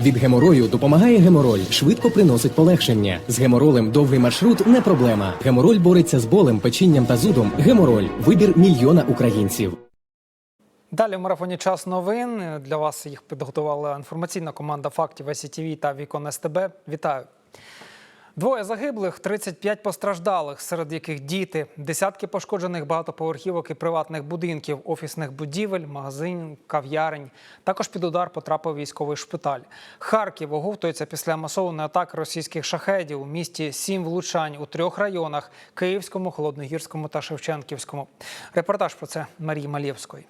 Від геморою допомагає гемороль, швидко приносить полегшення. З геморолем довгий маршрут не проблема. Гемороль бореться з болем, печінням та зудом. Гемороль вибір мільйона українців. Далі в марафоні час новин. Для вас їх підготувала інформаційна команда фактів СІТВ та Вікон СТБ. Вітаю. Двоє загиблих, 35 постраждалих, серед яких діти, десятки пошкоджених багатоповерхівок і приватних будинків, офісних будівель, магазин, кав'ярень. Також під удар потрапив військовий шпиталь. Харків оговтується після масованої атаки російських шахедів. У місті сім влучань у трьох районах: Київському, Холодногірському та Шевченківському. Репортаж про це Марії Малєвської.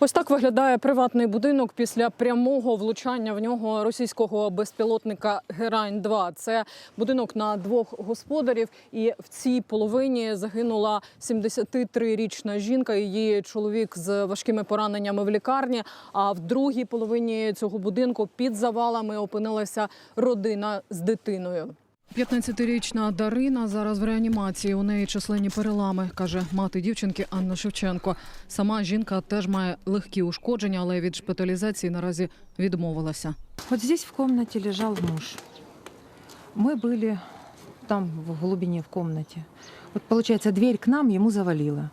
Ось так виглядає приватний будинок після прямого влучання в нього російського безпілотника Герань 2 Це будинок на двох господарів, і в цій половині загинула 73-річна жінка. Її чоловік з важкими пораненнями в лікарні. А в другій половині цього будинку під завалами опинилася родина з дитиною. 15-річна Дарина зараз в реанімації. У неї численні перелами, каже мати дівчинки Анна Шевченко. Сама жінка теж має легкі ушкодження, але від шпиталізації наразі відмовилася. Вот здесь в комнате лежал муж. Мы были там, в глубине в комнате. Вот получается, дверь к нам ему завалила.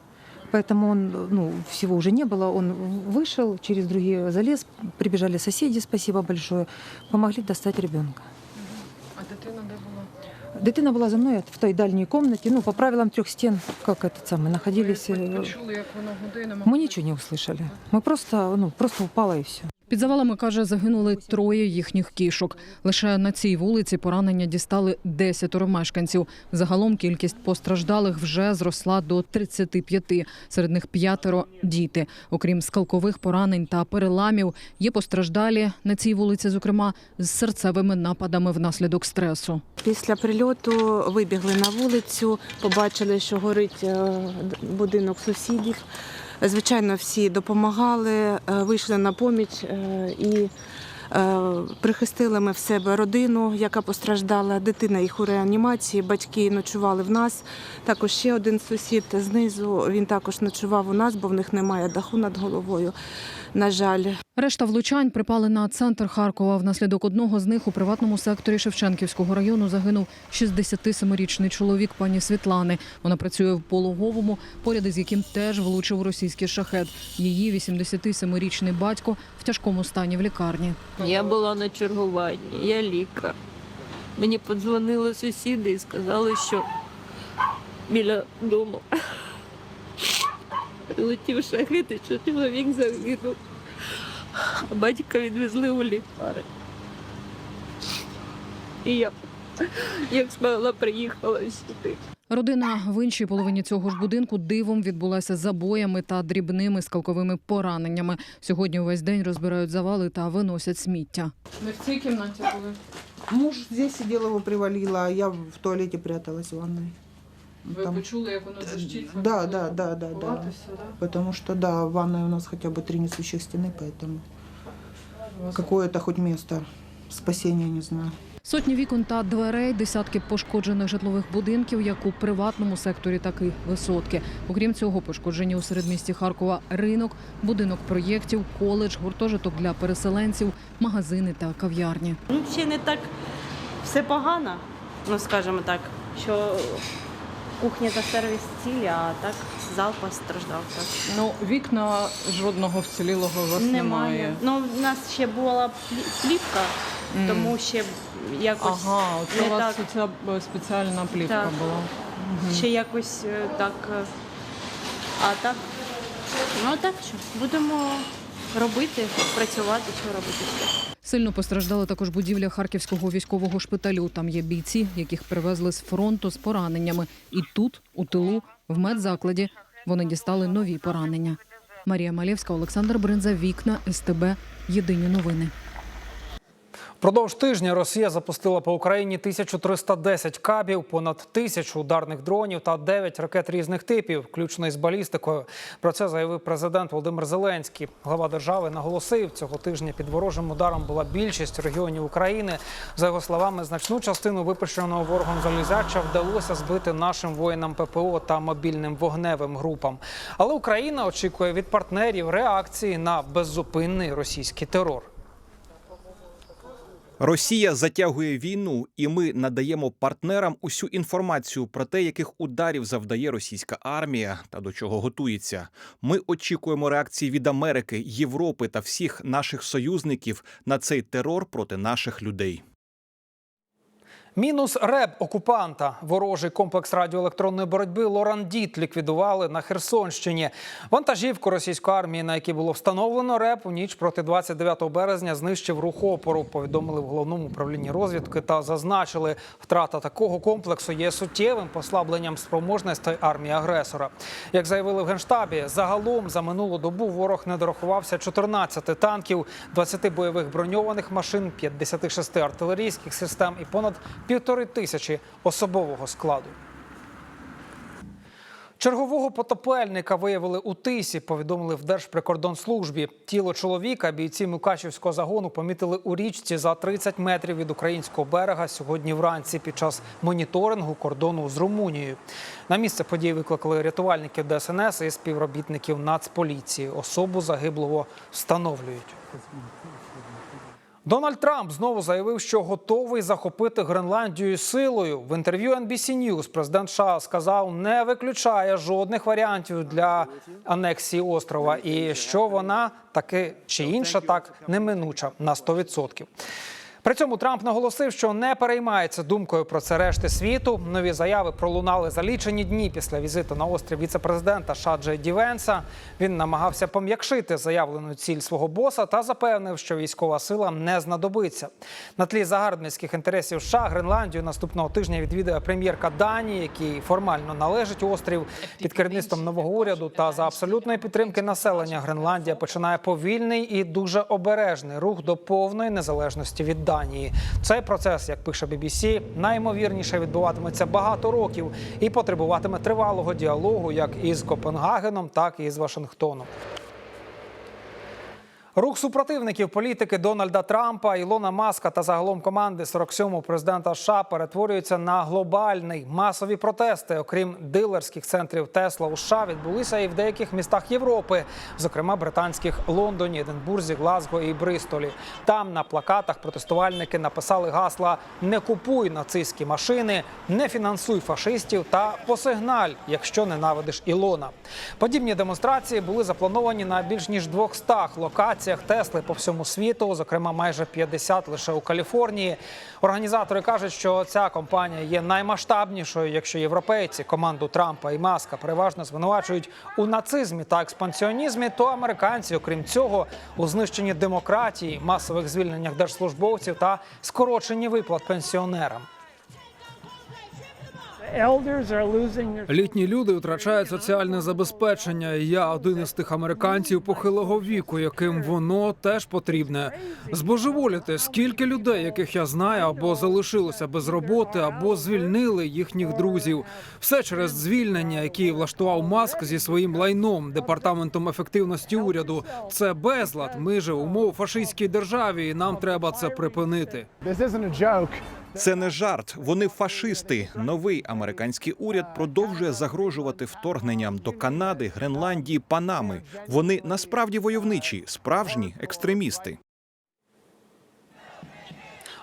Поэтому он, ну, всего уже не было. Он вышел, через другие залез, прибежали соседи, спасибо большое, помогли достать ребенка. Дитина была за мной в той дальней комнате, ну, по правилам трех стен, как этот самый, находились. э, почули, як воно гуде, Мы ничего не услышали. Мы просто, ну, просто упало и все. Під завалами каже, загинули троє їхніх кішок. Лише на цій вулиці поранення дістали десятеро мешканців. Загалом кількість постраждалих вже зросла до 35. Серед них п'ятеро діти. Окрім скалкових поранень та переламів, є постраждалі на цій вулиці, зокрема з серцевими нападами внаслідок стресу. Після прильоту вибігли на вулицю, побачили, що горить е, будинок сусідів. Звичайно, всі допомагали, е, вийшли на поміч е, і е, прихистили ми в себе родину, яка постраждала. Дитина їх у реанімації, батьки ночували в нас. Також ще один сусід знизу. Він також ночував у нас, бо в них немає даху над головою. На жаль, Решта влучань припали на центр Харкова. Внаслідок одного з них у приватному секторі Шевченківського району загинув 67-річний чоловік пані Світлани. Вона працює в пологовому, поряд із яким теж влучив російський шахет. Її 87-річний батько в тяжкому стані в лікарні. Я була на чергуванні, я лікар. Мені подзвонили сусіди і сказали, що біля дому прилетів шахет і що чоловік загинув. А батька відвезли у лікарню. І я, як смогла, приїхала сюди. Родина в іншій половині цього ж будинку дивом відбулася забоями та дрібними скалковими пораненнями. Сьогодні увесь день розбирають завали та виносять сміття. Ми в цій кімнаті були. Муж здесь сидел, его привалило, а я в туалете пряталась в ванной. Там- почули, як воно Да, да, да, да, да. Потому что, да, ванная у нас хотя бы три несущих стены, поэтому какое-то хоть место спасения, не знаю. Сотні вікон та дверей, десятки пошкоджених житлових будинків, як у приватному секторі, так і висотки. Окрім цього, пошкоджені у середмісті Харкова ринок, будинок проєктів, коледж, гуртожиток для переселенців, магазини та кав'ярні. Ну, ще не так все погано, ну скажімо так, що кухня та сервіс цілі, а так зал постраждав. Так. Ну вікна жодного вцілілого у вас Немає. Ну, в нас ще була плі- плівка, тому ще якось Ага, це у вас вас ця спеціальна плівка Так. була. ще якось е, так. е, А так, ну а так що, будемо робити, працювати, що робити. Сильно постраждала також будівля харківського військового шпиталю. Там є бійці, яких привезли з фронту з пораненнями. І тут, у тилу, в медзакладі, вони дістали нові поранення. Марія Малєвська, Олександр Бринза, Вікна, СТБ. Єдині новини. Впродовж тижня Росія запустила по Україні 1310 кабів, понад тисячу ударних дронів та 9 ракет різних типів, включно із балістикою. Про це заявив президент Володимир Зеленський. Глава держави наголосив, цього тижня під ворожим ударом була більшість регіонів України. За його словами, значну частину випущеного ворогом залізяча вдалося збити нашим воїнам ППО та мобільним вогневим групам. Але Україна очікує від партнерів реакції на беззупинний російський терор. Росія затягує війну, і ми надаємо партнерам усю інформацію про те, яких ударів завдає російська армія та до чого готується. Ми очікуємо реакції від Америки, Європи та всіх наших союзників на цей терор проти наших людей. Мінус РЕБ окупанта. Ворожий комплекс радіоелектронної боротьби Лорандіт ліквідували на Херсонщині. Вантажівку російської армії, на якій було встановлено РЕБ, у ніч проти 29 березня знищив рух опору. Повідомили в головному управлінні розвідки та зазначили, втрата такого комплексу є суттєвим послабленням спроможностей армії агресора. Як заявили в генштабі, загалом за минулу добу ворог не дорахувався 14 танків, 20 бойових броньованих машин, 56 артилерійських систем і понад півтори тисячі особового складу. Чергового потопельника виявили у тисі. Повідомили в Держприкордонслужбі. Тіло чоловіка бійці Мукачівського загону помітили у річці за 30 метрів від українського берега сьогодні вранці під час моніторингу кордону з Румунією. На місце події викликали рятувальників ДСНС і співробітників Нацполіції. Особу загиблого встановлюють. Дональд Трамп знову заявив, що готовий захопити Гренландію силою. В інтерв'ю NBC News президент США сказав, не виключає жодних варіантів для анексії острова, і що вона таки чи інша так неминуча на 100%. При цьому Трамп наголосив, що не переймається думкою про це решти світу. Нові заяви пролунали за лічені дні після візиту на острів віце-президента США Джей Він намагався пом'якшити заявлену ціль свого боса та запевнив, що військова сила не знадобиться. На тлі загарбницьких інтересів США Гренландію наступного тижня відвідає прем'єрка Данії, який формально належить острів під керівництвом нового уряду та за абсолютної підтримки населення. Гренландія починає повільний і дуже обережний рух до повної незалежності від Данії. Цей процес, як пише BBC, наймовірніше відбуватиметься багато років і потребуватиме тривалого діалогу як із Копенгагеном, так і з Вашингтоном. Рух супротивників політики Дональда Трампа, Ілона Маска та загалом команди 47-го президента США перетворюються на глобальний масові протести. Окрім дилерських центрів Тесла у США, відбулися і в деяких містах Європи, зокрема британських Лондоні, Единбурзі, Глазго і Бристолі. Там на плакатах протестувальники написали гасла Не купуй нацистські машини, не фінансуй фашистів та посигналь, якщо ненавидиш Ілона. Подібні демонстрації були заплановані на більш ніж 200 локаціях Тесли по всьому світу, зокрема майже 50 лише у Каліфорнії. Організатори кажуть, що ця компанія є наймасштабнішою, якщо європейці команду Трампа і Маска переважно звинувачують у нацизмі та експансіонізмі, то американці, окрім цього, у знищенні демократії, масових звільненнях держслужбовців та скороченні виплат пенсіонерам. Літні люди втрачають соціальне забезпечення. і Я один із тих американців похилого віку, яким воно теж потрібне. Збожеволіти, скільки людей, яких я знаю, або залишилося без роботи, або звільнили їхніх друзів. Все через звільнення, які влаштував маск зі своїм лайном, департаментом ефективності уряду. Це безлад. Ми же умов фашистській державі, і нам треба це припинити. Це не жарт. Вони фашисти. Новий американський уряд продовжує загрожувати вторгненням до Канади, Гренландії, Панами. Вони насправді войовничі, справжні екстремісти.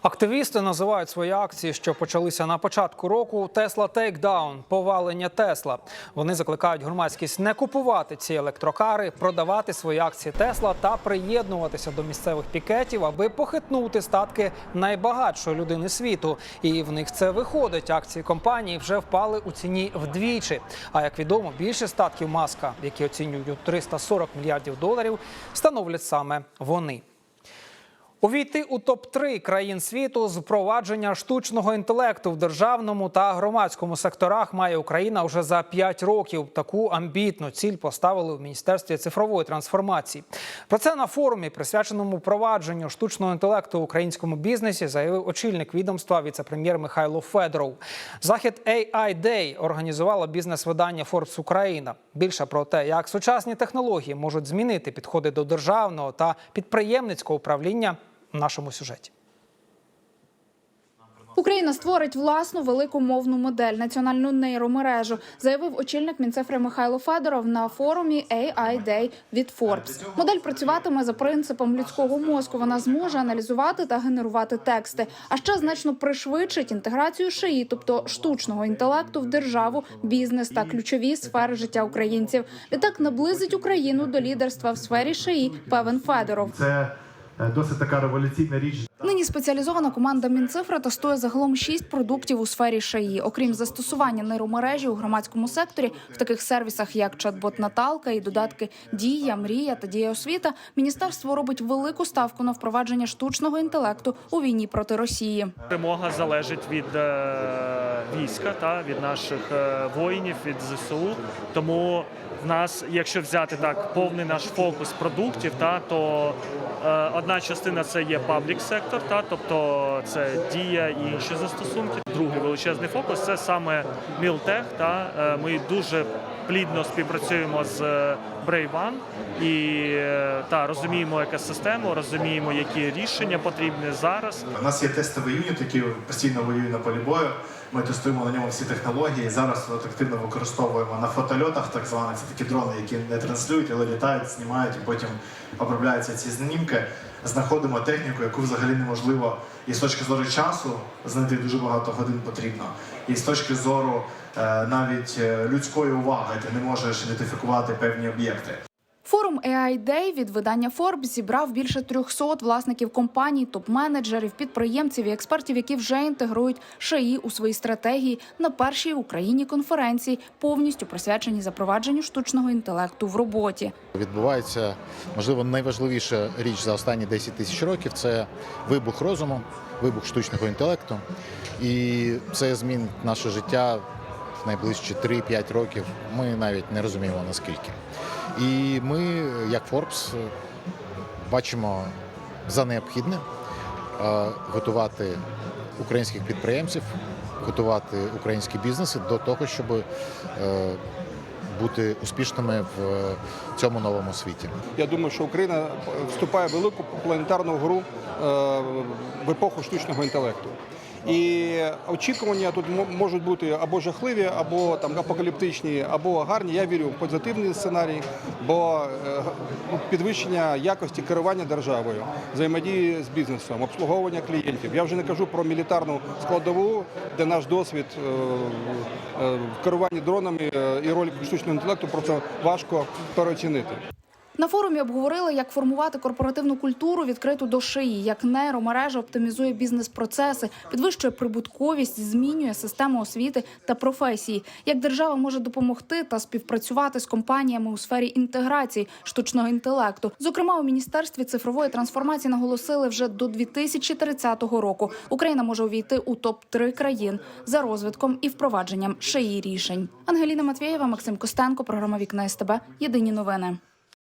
Активісти називають свої акції, що почалися на початку року Тесла Тейкдаун повалення Тесла. Вони закликають громадськість не купувати ці електрокари, продавати свої акції Тесла та приєднуватися до місцевих пікетів, аби похитнути статки найбагатшої людини світу. І в них це виходить. Акції компанії вже впали у ціні вдвічі. А як відомо, більше статків маска, які оцінюють у 340 мільярдів доларів, становлять саме вони. Увійти у топ-3 країн світу з впровадження штучного інтелекту в державному та громадському секторах має Україна вже за 5 років. Таку амбітну ціль поставили в міністерстві цифрової трансформації. Про це на форумі, присвяченому впровадженню штучного інтелекту в українському бізнесі, заявив очільник відомства віце-прем'єр Михайло Федоров. Захід AI Day організувала бізнес-видання Forbes Україна. Більше про те, як сучасні технології можуть змінити підходи до державного та підприємницького управління в нашому сюжеті. Україна створить власну велику мовну модель національну нейромережу, заявив очільник Мінцифри Михайло Федоров на форумі AI Day від Forbes. Модель працюватиме за принципом людського мозку. Вона зможе аналізувати та генерувати тексти, а ще значно пришвидшить інтеграцію ШИІ, тобто штучного інтелекту в державу, бізнес та ключові сфери життя українців. Відтак наблизить Україну до лідерства в сфері ШИІ, певен Федоров. Е, досить така революційна річ. Нині спеціалізована команда Мінцифри тестує загалом шість продуктів у сфері ШАІ. Окрім застосування нейромережі у громадському секторі, в таких сервісах як чат-бот Наталка і додатки Дія, Мрія та Дія освіта, міністерство робить велику ставку на впровадження штучного інтелекту у війні проти Росії. Перемога залежить від е, війська та від наших е, воїнів, від ЗСУ. Тому в нас, якщо взяти так повний наш фокус продуктів, та то е, одна частина це є паблік сектор, та тобто це дія і інші застосунки. Другий величезний фокус це саме Мілтех. Та е, ми дуже плідно співпрацюємо з е, One і е, та розуміємо екосистему, розуміємо, які рішення потрібні зараз. У нас є тестовий юніт, який постійно воює на полі бою. Ми тестуємо на ньому всі технології. Зараз от активно використовуємо на фотольотах, так званих це такі дрони, які не транслюють, але літають, знімають і потім обробляються ці знімки. Знаходимо техніку, яку взагалі неможливо і з точки зору часу знайти дуже багато годин потрібно. І з точки зору е, навіть е, людської уваги ти не можеш ідентифікувати певні об'єкти. Форум AI Day від видання Forbes зібрав більше 300 власників компаній, топ-менеджерів, підприємців і експертів, які вже інтегрують ШАІ у свої стратегії на першій Україні конференції, повністю присвяченій запровадженню штучного інтелекту в роботі. Відбувається, можливо, найважливіша річ за останні 10 тисяч років це вибух розуму, вибух штучного інтелекту. І це змінить наше життя в найближчі 3-5 років. Ми навіть не розуміємо наскільки. І ми, як Forbes, бачимо за необхідне е, готувати українських підприємців, готувати українські бізнеси до того, щоб е, бути успішними в цьому новому світі. Я думаю, що Україна вступає в велику планетарну гру е, в епоху штучного інтелекту. І очікування тут можуть бути або жахливі, або там апокаліптичні, або гарні. Я вірю в позитивний сценарій, бо е, ну, підвищення якості керування державою, взаємодії з бізнесом, обслуговування клієнтів. Я вже не кажу про мілітарну складову, де наш досвід е, е, в керуванні дронами і роль штучного інтелекту просто важко переоцінити. На форумі обговорили, як формувати корпоративну культуру відкриту до шиї, як нейромережа оптимізує бізнес-процеси, підвищує прибутковість, змінює систему освіти та професії, як держава може допомогти та співпрацювати з компаніями у сфері інтеграції штучного інтелекту. Зокрема, у міністерстві цифрової трансформації наголосили вже до 2030 року. Україна може увійти у топ 3 країн за розвитком і впровадженням шиї рішень. Ангеліна Матвєєва, Максим Костенко, програма Вікна СТБ. Єдині новини.